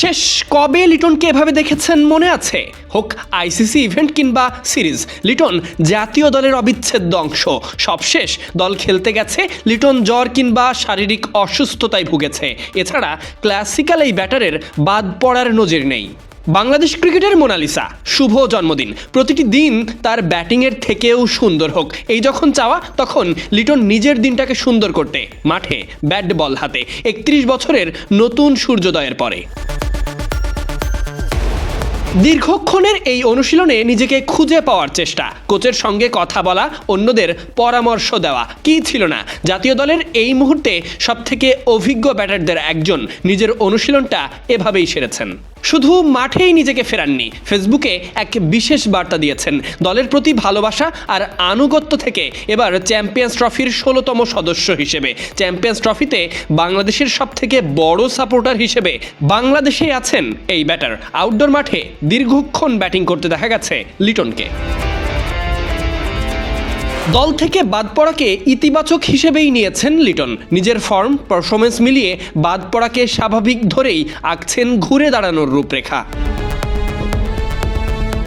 শেষ কবে লিটনকে এভাবে দেখেছেন মনে আছে? হোক আইসিসি ইভেন্ট কিংবা সিরিজ, লিটন জাতীয় দলের অবিচ্ছেদ্য অংশ। সবশেষ দল খেলতে গেছে, লিটন জ্বর কিংবা শারীরিক অসুস্থতায় ভুগেছে। এছাড়া ক্লাসিক্যাল এই ব্যাটারের বাদ পড়ার নজির নেই। বাংলাদেশ ক্রিকেটের মোনালিসা, শুভ জন্মদিন। প্রতিটি দিন তার ব্যাটিংয়ের থেকেও সুন্দর হোক। এই যখন চাওয়া, তখন লিটন নিজের দিনটাকে সুন্দর করতে, মাঠে ব্যাট বল হাতে, একত্রিশ বছরের নতুন সূর্যোদয়ের পরে। দীর্ঘক্ষণের এই অনুশীলনে নিজেকে খুঁজে পাওয়ার চেষ্টা। কোচের সঙ্গে কথা বলা, অন্যদের পরামর্শ দেওয়া কি ছিল না? জাতীয় দলের এই মুহূর্তে সবথেকে অভিজ্ঞ ব্যাটারদের একজন। নিজের অনুশীলনটা এভাবেই সেরেছেন। শুধু মাঠেই নিজেকে ফেরাননি, ফেসবুকে এক বিশেষ বার্তা দিয়েছেন। দলের প্রতি ভালোবাসা আর আনুগত্য থেকে এবার চ্যাম্পিয়ন্স ট্রফির ষোলোতম সদস্য হিসেবে। চ্যাম্পিয়ন্স ট্রফিতে বাংলাদেশের সব থেকে বড় সাপোর্টার হিসেবে বাংলাদেশেই আছেন এই ব্যাটার। আউটডোর মাঠে দীর্ঘক্ষণ ব্যাটিং করতে দেখা গেছে লিটনকে। দল থেকে বাদ পড়াকে ইতিবাচক হিসেবেই নিয়েছেন লিটন। নিজের ফর্ম পারফরমেন্স মিলিয়ে বাদ পড়াকে স্বাভাবিক ধরেই আঁকছেন ঘুরে দাঁড়ানোর রূপরেখা।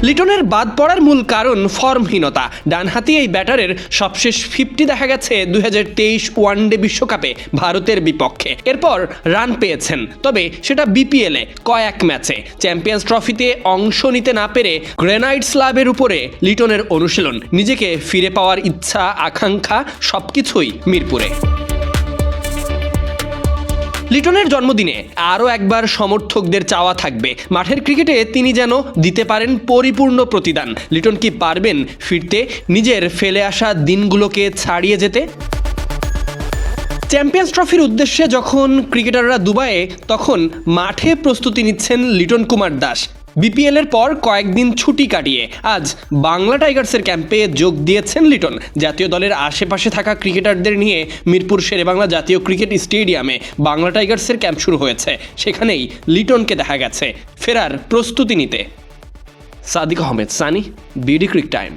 লিটনের বাদ পড়ার মূল কারণ ফর্মহীনতা। ডানহাতি এই ব্যাটারের সবশেষ ফিফটি দেখা গেছে দুই হাজার তেইশ ওয়ানডে বিশ্বকাপে ভারতের বিপক্ষে। এরপর রান পেয়েছেন, তবে সেটা বিপিএলে কয়েক ম্যাচে। চ্যাম্পিয়ন্স ট্রফিতে অংশ নিতে না পেরে গ্রেনাইটস লাভের উপরে লিটনের অনুশীলন। নিজেকে ফিরে পাওয়ার ইচ্ছা, আকাঙ্ক্ষা সবকিছুই মিরপুরে। লিটনের জন্মদিনে আরও একবার সমর্থকদের চাওয়া থাকবে। মাঠের ক্রিকেটে তিনি যেন দিতে পারেন পরিপূর্ণ প্রতিদান। লিটন কি পারবেন ফিরতে নিজের ফেলে আসা দিনগুলোকে ছাড়িয়ে যেতে? চ্যাম্পিয়ন্স ট্রফির উদ্দেশ্যে যখন ক্রিকেটাররা দুবাইয়ে, তখন মাঠে প্রস্তুতি নিচ্ছেন লিটন কুমার দাস। বিপিএল এর পর কয়েকদিন ছুটি কাটিয়ে আজ বাংলা টাইগার্সের ক্যাম্পে যোগ দিয়েছেন লিটন। জাতীয় দলের আশেপাশে থাকা ক্রিকেটারদের নিয়ে মিরপুর শেরেবাংলা জাতীয় ক্রিকেট স্টেডিয়ামে বাংলা টাইগার্সের ক্যাম্প শুরু হয়েছে। সেখানেই লিটনকে দেখা গেছে। ফেরার প্রস্তুতি নিতে। Sadiq Ahmed, Sunny, BD Cric Time.